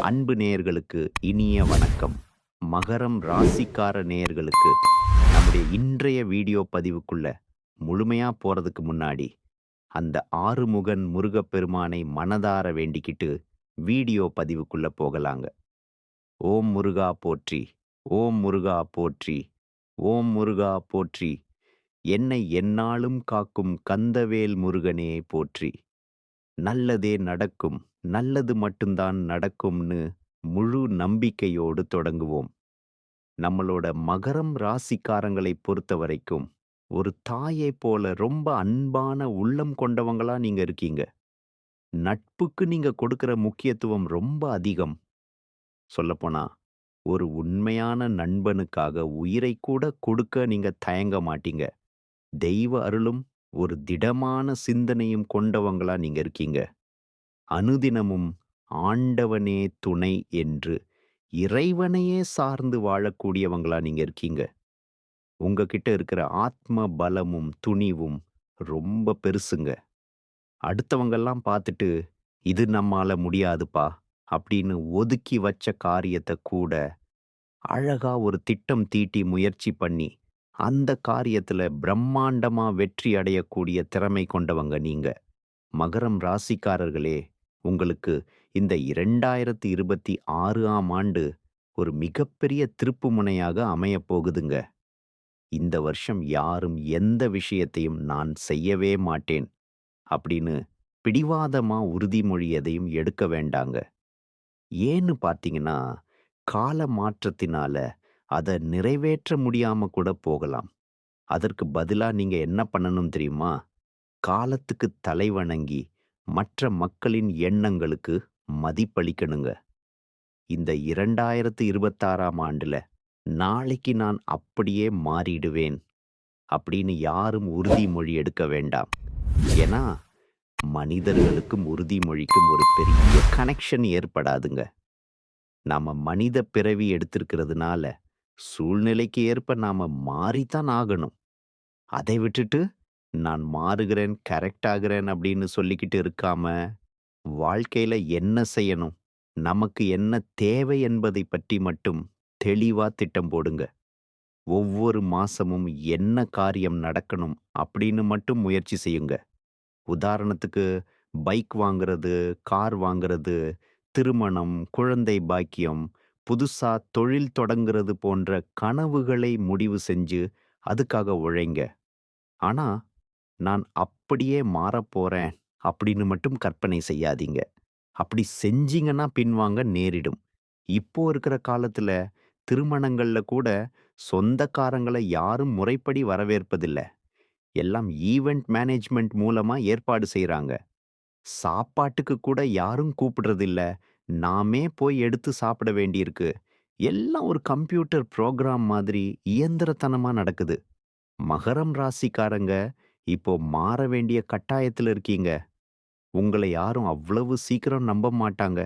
அன்பு நேயர்களுக்கு இனிய வணக்கம். மகரம் ராசிக்கார நேயர்களுக்கு நம்முடைய இன்றைய வீடியோ பதிவுக்குள்ள முழுமையா போறதுக்கு முன்னாடி அந்த ஆறுமுகன் முருகப்பெருமானை மனதார வேண்டிக்கிட்டு வீடியோ பதிவுக்குள்ள போகலாங்க. ஓம் முருகா போற்றி ஓம் முருகா போற்றி ஓம் முருகா போற்றி என்னை எந்நாளும் காக்கும் கந்தவேல் முருகனே போற்றி நல்லதே நடக்கும் நல்லது மட்டும்தான் நடக்கும்னு முழு நம்பிக்கையோடு தொடங்குவோம். நம்மளோட மகரம் ராசிக்காரங்களை பொறுத்த வரைக்கும் ஒரு தாயை போல ரொம்ப அன்பான உள்ளம் கொண்டவங்களா நீங்க இருக்கீங்க. நட்புக்கு நீங்க கொடுக்கிற முக்கியத்துவம் ரொம்ப அதிகம். சொல்லப்போனா ஒரு உண்மையான நண்பனுக்காக உயிரை கூட கொடுக்க நீங்க தயங்க மாட்டீங்க. தெய்வ அருளும் ஒரு திடமான சிந்தனையும் கொண்டவங்களா நீங்க இருக்கீங்க. அனுதினமும் ஆண்டவனே துணை என்று இறைவனையே சார்ந்து வாழக்கூடியவங்களா நீங்க இருக்கீங்க. உங்ககிட்ட இருக்கிற ஆத்ம பலமும் துணிவும் ரொம்ப பெருசுங்க. அடுத்தவங்கெல்லாம் பார்த்துட்டு இது நம்மால முடியாதுப்பா அப்படின்னு ஒதுக்கி வச்ச காரியத்தை கூட அழகா ஒரு திட்டம் தீட்டி முயற்சி பண்ணி அந்த காரியத்துல பிரம்மாண்டமா வெற்றி அடையக்கூடிய திறமை கொண்டவங்க நீங்க. மகரம் ராசிக்காரர்களே உங்களுக்கு இந்த இரண்டாயிரத்தி இருபத்தி ஆறு ஆம் ஆண்டு ஒரு மிகப்பெரிய திருப்பு முனையாக அமையப் போகுதுங்க. இந்த வருஷம் யாரும் எந்த விஷயத்தையும் நான் செய்யவே மாட்டேன் அப்படின்னு பிடிவாதமா உறுதிமொழி எதையும் எடுக்க வேண்டாங்க. ஏன்னு பார்த்தீங்கன்னா கால மாற்றத்தினால அதை நிறைவேற்ற முடியாம கூட போகலாம். அதற்கு பதிலா நீங்க என்ன பண்ணணும் தெரியுமா? காலத்துக்கு தலைவணங்கி மற்ற மக்களின் எண்ணங்களுக்கு மதிப்பளிக்கணுங்க. இந்த இரண்டாயிரத்து இருபத்தாறாம் ஆண்டுல நாளைக்கு நான் அப்படியே மாறிடுவேன் அப்படின்னு யாரும் உறுதிமொழி எடுக்க வேண்டாம். ஏன்னா மனிதர்களுக்கும் உறுதிமொழிக்கும் ஒரு பெரிய கனெக்ஷன் ஏற்படாதுங்க. நாம மனித பிறவி எடுத்திருக்கிறதுனால சூழ்நிலைக்கு ஏற்ப நாம மாறித்தான் ஆகணும். அதை விட்டுட்டு நான் மாறுகிறேன் கரெக்ட் ஆகிறேன் அப்படின்னு சொல்லிக்கிட்டு இருக்காம வாழ்க்கையில என்ன செய்யணும்? நமக்கு என்ன தேவை என்பதை பற்றி மட்டும் தெளிவா திட்டம் போடுங்க. ஒவ்வொரு மாசமும் என்ன காரியம் நடக்கணும் அப்படின்னு மட்டும் முயற்சி செய்யுங்க. உதாரணத்துக்கு பைக் வாங்குறது கார் வாங்குறது திருமணம் குழந்தை பாக்கியம் புதுசா தொழில் தொடங்குறது போன்ற கனவுகளை முடிவு செஞ்சு அதுக்காக உழைங்க. ஆனா நான் அப்படியே மாறப்போகிறேன் அப்படின்னு மட்டும் கற்பனை செய்யாதீங்க. அப்படி செஞ்சீங்கன்னா பின்வாங்க நேரிடும். இப்போ இருக்கிற காலத்துல திருமணங்கள்ல கூட சொந்தக்காரங்களை யாரும் முறைப்படி வரவேற்பதில்ல. எல்லாம் ஈவெண்ட் மேனேஜ்மெண்ட் மூலமா ஏற்பாடு செய்கிறாங்க சாப்பாட்டுக்கு கூட யாரும் கூப்பிடுறதில்ல. நாமே போய் எடுத்து சாப்பிட வேண்டியிருக்கு. எல்லாம் ஒரு கம்ப்யூட்டர் ப்ரோக்ராம் மாதிரி இயந்திரத்தனமா நடக்குது. மகரம் ராசிக்காரங்க இப்போ மாற வேண்டிய கட்டாயத்துல இருக்கீங்க. உங்களை யாரும் அவ்வளவு சீக்கிரம் நம்ப மாட்டாங்க.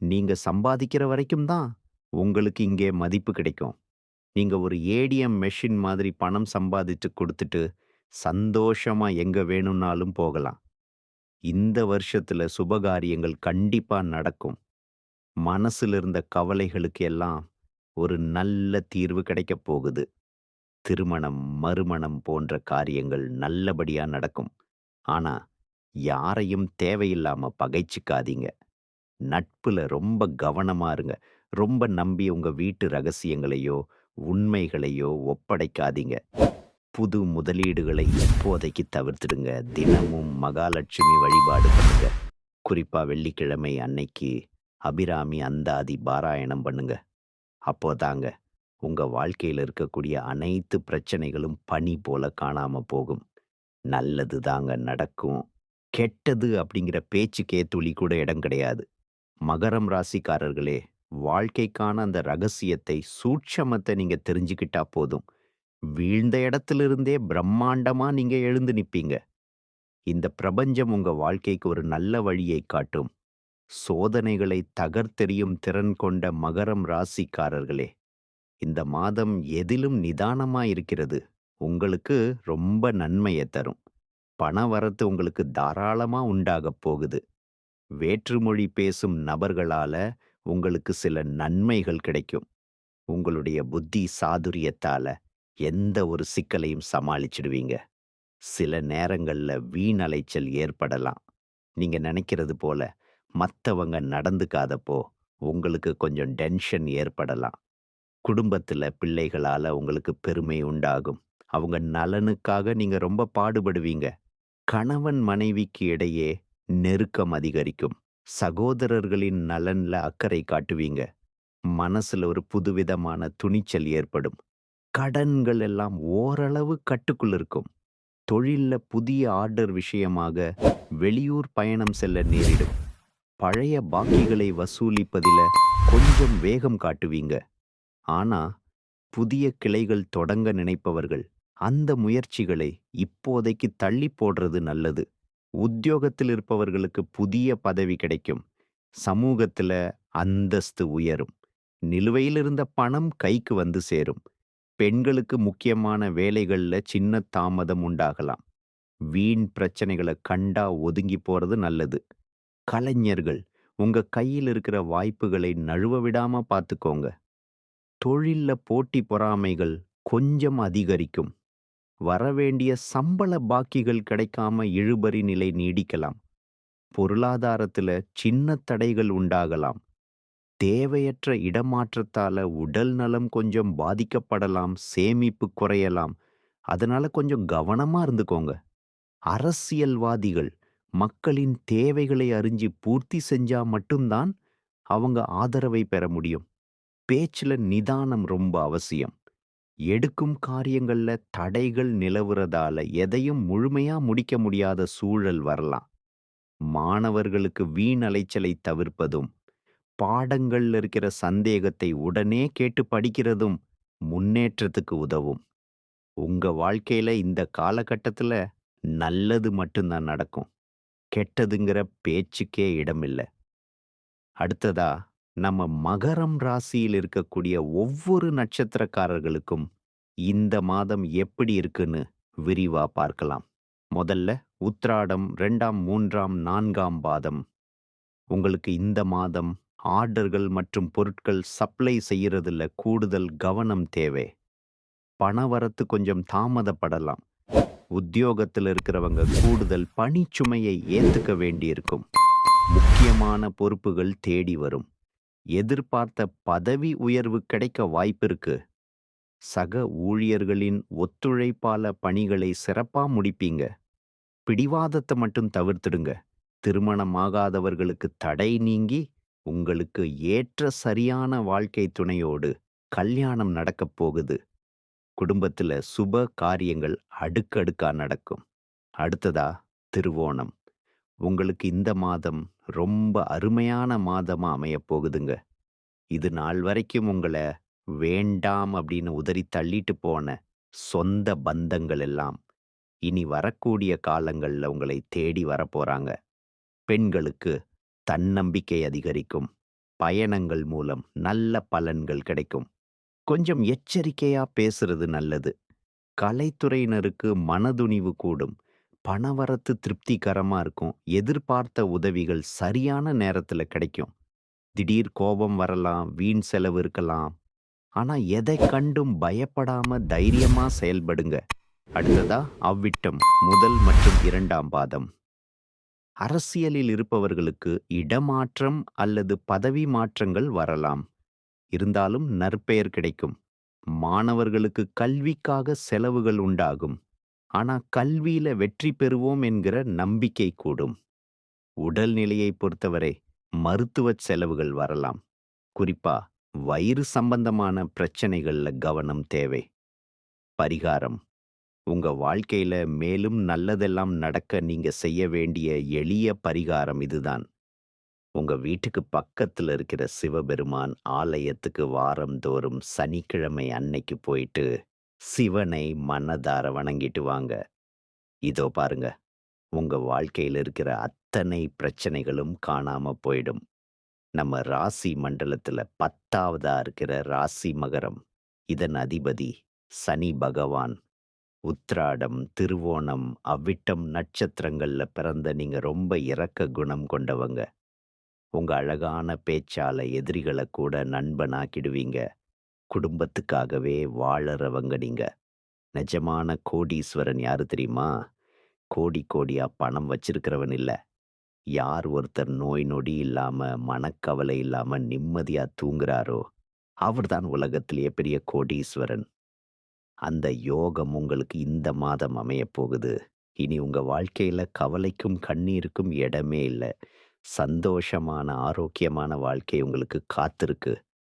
நீங்க சம்பாதிக்கிற வரைக்கும் தான் உங்களுக்கு இங்கே மதிப்பு கிடைக்கும். நீங்க ஒரு ஏடிஎம் மெஷின் மாதிரி பணம் சம்பாதிச்சு கொடுத்துட்டு சந்தோஷமா எங்க வேணும்னாலும் போகலாம். இந்த வருஷத்துல சுபகாரியங்கள் கண்டிப்பா நடக்கும். மனசுல இருந்த கவலைகளுக்கு எல்லாம் ஒரு நல்ல தீர்வு கிடைக்கப் போகுது. திருமணம் மறுமணம் போன்ற காரியங்கள் நல்லபடியா நடக்கும். ஆனா யாரையும் தேவையில்லாம பகைச்சுக்காதீங்க. நட்புல ரொம்ப கவனமா இருங்க. ரொம்ப நம்பி உங்க வீட்டு ரகசியங்களையோ உண்மைகளையோ ஒப்படைக்காதீங்க. புது முதலீடுகளை இப்போதைக்கு தவிர்த்துடுங்க. தினமும் மகாலட்சுமி வழிபாடு பண்ணுங்க. குறிப்பா வெள்ளிக்கிழமை அன்னைக்கு அபிராமி அந்தாதி பாராயணம் பண்ணுங்க. அப்போதாங்க உங்க வாழ்க்கையில இருக்கக்கூடிய அனைத்து பிரச்சனைகளும் பனி போல காணாம போகும். நல்லது தாங்க நடக்கும். கெட்டது அப்படிங்கிற பேச்சுக்கே துளி கூட இடம் கிடையாது. மகரம் ராசிக்காரர்களே வாழ்க்கைக்கான அந்த ரகசியத்தை சூட்சமத்தை நீங்க தெரிஞ்சுக்கிட்டா போதும். வீழ்ந்த இடத்துலிருந்தே பிரம்மாண்டமா நீங்க எழுந்து நிப்பீங்க. இந்த பிரபஞ்சம் உங்க வாழ்க்கைக்கு ஒரு நல்ல வழியை காட்டும். சோதனைகளை தகர்த்தெறியும் திறன் கொண்ட மகரம் ராசிக்காரர்களே இந்த மாதம் எதிலும் நிதானமா இருக்கிறது உங்களுக்கு ரொம்ப நன்மையை தரும் பண வரத்து உங்களுக்கு தாராளமா உண்டாகப் போகுது வேற்றுமொழி பேசும் நபர்களால உங்களுக்கு சில நன்மைகள் கிடைக்கும். உங்களுடைய புத்தி சாதுரியத்தால எந்த ஒரு சிக்கலையும் சமாளிச்சிடுவீங்க. சில நேரங்கள்ல வீண் அலைச்சல் ஏற்படலாம். நீங்க நினைக்கிறது போல மத்தவங்க நடந்துக்காதப்போ உங்களுக்கு கொஞ்சம் டென்ஷன் ஏற்படலாம். குடும்பத்துல பிள்ளைகளால உங்களுக்கு பெருமை உண்டாகும். அவங்க நலனுக்காக நீங்க ரொம்ப பாடுபடுவீங்க. கணவன் மனைவிக்கு இடையே நெருக்கம் அதிகரிக்கும். சகோதரர்களின் நலன்ல அக்கறை காட்டுவீங்க. மனசுல ஒரு புதுவிதமான துணிச்சல் ஏற்படும். கடன்கள் எல்லாம் ஓரளவு கட்டுக்குள் இருக்கும். தொழில்ல புதிய ஆர்டர் விஷயமாக வெளியூர் பயணம் செல்ல நேரிடும். பழைய பாக்கிகளை வசூலிப்பதில கொஞ்சம் வேகம் காட்டுவீங்க. ஆனா, புதிய கிளைகள் தொடங்க நினைப்பவர்கள் அந்த முயற்சிகளை இப்போதைக்கு தள்ளி போடுறது நல்லது. உத்தியோகத்தில் இருப்பவர்களுக்கு புதிய பதவி கிடைக்கும். சமூகத்துல அந்தஸ்து உயரும். நிலுவையில் இருந்த பணம் கைக்கு வந்து சேரும். பெண்களுக்கு முக்கியமான வேலைகள்ல சின்ன தாமதம் உண்டாகலாம். வீண் பிரச்சனைகளை கண்டா ஒதுங்கி போறது நல்லது. கலைஞர்கள் உங்க கையில் இருக்கிற வாய்ப்புகளை நழுவ விடாம பார்த்துக்கோங்க. தொழில்ல போட்டி பொறாமைகள் கொஞ்சம் அதிகரிக்கும். வரவேண்டிய சம்பள பாக்கிகள் கிடைக்காம இழுபறி நிலை நீடிக்கலாம். பொருளாதாரத்துல சின்ன தடைகள் உண்டாகலாம். தேவையற்ற இடமாற்றத்தால உடல் நலம் கொஞ்சம் பாதிக்கப்படலாம், சேமிப்பு குறையலாம். அதனால கொஞ்சம் கவனமா இருந்துக்கோங்க. அரசியல்வாதிகள் மக்களின் தேவைகளை அறிஞ்சு பூர்த்தி செஞ்சா மட்டும்தான் அவங்க ஆதரவை பெற முடியும். பேச்சுல நிதானம் ரொம்ப அவசியம். எடுக்கும் காரியங்கள்ல தடைகள் நிலவுறதால எதையும் முழுமையா முடிக்க முடியாத சூழல் வரலாம். மாணவர்களுக்கு வீண் அலைச்சலை தவிர்ப்பதும், பாடங்கள்ல இருக்கிற சந்தேகத்தை உடனே கேட்டு படிக்கிறதும் முன்னேற்றத்துக்கு உதவும். உங்க வாழ்க்கையில இந்த காலகட்டத்துல நல்லது மட்டும்தான் நடக்கும். கெட்டதுங்கிற பேச்சுக்கே இடமில்ல. அடுத்ததா நம்ம மகரம் ராசியில் இருக்கக்கூடிய ஒவ்வொரு நட்சத்திரக்காரர்களுக்கும் இந்த மாதம் எப்படி இருக்குன்னு விரிவா பார்க்கலாம். முதல்ல உத்ராடம் 2ஆம், 3ஆம், 4ஆம் பாதம். உங்களுக்கு இந்த மாதம் ஆர்டர்கள் மற்றும் பொருட்கள் சப்ளை செய்யறதுல கூடுதல் கவனம் தேவை. பண வரத்து கொஞ்சம் தாமதப்படலாம். உத்தியோகத்துல இருக்கிறவங்க கூடுதல் பணிச்சுமையை ஏத்துக்க வேண்டியிருக்கும். முக்கியமான பொறுப்புகள் தேடி வரும். எதிர்பார்த்த பதவி உயர்வு கிடைக்க வாய்ப்பிருக்கு. சக ஊழியர்களின் ஒத்துழைப்பால பணிகளை சிறப்பா முடிப்பீங்க. பிடிவாதத்தை மட்டும் தவிர்த்திடுங்க. திருமணமாகாதவர்களுக்கு தடை நீங்கி உங்களுக்கு ஏற்ற சரியான வாழ்க்கை துணையோடு கல்யாணம் நடக்கப் போகுது. குடும்பத்துல சுப காரியங்கள் அடுக்கடுக்கா நடக்கும். அடுத்ததா திருவோணம். உங்களுக்கு இந்த மாதம் ரொம்ப அருமையான மாதமா அமையப் போகுதுங்க. இது நாள் வரைக்கும் உங்கள வேண்டாம் அப்படின்னு உதறி தள்ளிட்டு போன சொந்த பந்தங்கள் எல்லாம் இனி வரக்கூடிய காலங்கள்ல உங்களை தேடி வரப்போகிறாங்க பெண்களுக்கு தன்னம்பிக்கை அதிகரிக்கும். பயணங்கள் மூலம் நல்ல பலன்கள் கிடைக்கும். கொஞ்சம் எச்சரிக்கையா பேசுறது நல்லது. கலைத்துறையினருக்கு மனதுணிவு கூடும். பணவரத்து திருப்திகரமா இருக்கும். எதிர்பார்த்த உதவிகள் சரியான நேரத்துல கிடைக்கும். திடீர் கோபம் வரலாம், வீண் செலவு இருக்கலாம். ஆனா எதைக் கண்டும் பயப்படாம தைரியமா செயல்படுங்க. அடுத்ததா அவ்விட்டம் முதல் மற்றும் இரண்டாம் பாதம். அரசியலில் இருப்பவர்களுக்கு இடமாற்றம் அல்லது பதவி மாற்றங்கள் வரலாம். இருந்தாலும் நற்பெயர் கிடைக்கும். மாணவர்களுக்கு கல்விக்காக செலவுகள் உண்டாகும். ஆனா கல்வியில வெற்றி பெறுவோம் என்கிற நம்பிக்கை கூடும். உடல்நிலையை பொறுத்தவரை மருத்துவச் செலவுகள் வரலாம். குறிப்பா வயிறு சம்பந்தமான பிரச்சனைகள்ல கவனம் தேவை. பரிகாரம் உங்க வாழ்க்கையில மேலும் நல்லதெல்லாம் நடக்க நீங்க செய்ய வேண்டிய எளிய பரிகாரம் இதுதான். உங்க வீட்டுக்கு பக்கத்துல இருக்கிற சிவபெருமான் ஆலயத்துக்கு வாரந்தோறும் சனிக்கிழமை அன்னைக்கு போயிட்டு சிவனை மனதார வணங்கிட்டு வாங்க. இதோ பாருங்க. உங்க வாழ்க்கையில இருக்கிற அத்தனை பிரச்சனைகளும் காணாம போயிடும். நம்ம ராசி மண்டலத்துல 10வதா இருக்கிற ராசி மகரம். இதன் அதிபதி சனி பகவான். உத்ராடம், திருவோணம், அவ்விட்டம் நட்சத்திரங்கள்ல பிறந்த நீங்க ரொம்ப இரக்க குணம் கொண்டவங்க. உங்க அழகான பேச்சால எதிரிகளை கூட நண்பனாக்கிடுவீங்க. குடும்பத்துக்காகவே வாழறவங்க நீங்க. நிஜமான கோடீஸ்வரன் யாரு தெரியுமா? கோடி கோடியா பணம் வச்சிருக்கிறவன் இல்ல. யார் ஒருத்தர் நோய் நொடி இல்லாம, மனக்கவலை இல்லாம நிம்மதியா தூங்குறாரோ, அவர்தான் உலகத்திலேயே பெரிய கோடீஸ்வரன். அந்த யோகம் உங்களுக்கு இந்த மாதம் அமையப் போகுது. இனி உங்க வாழ்க்கையில கவலைக்கும், கண்ணீருக்கும் இடமே இல்லை சந்தோஷமான, ஆரோக்கியமான வாழ்க்கை உங்களுக்கு காத்திருக்கு.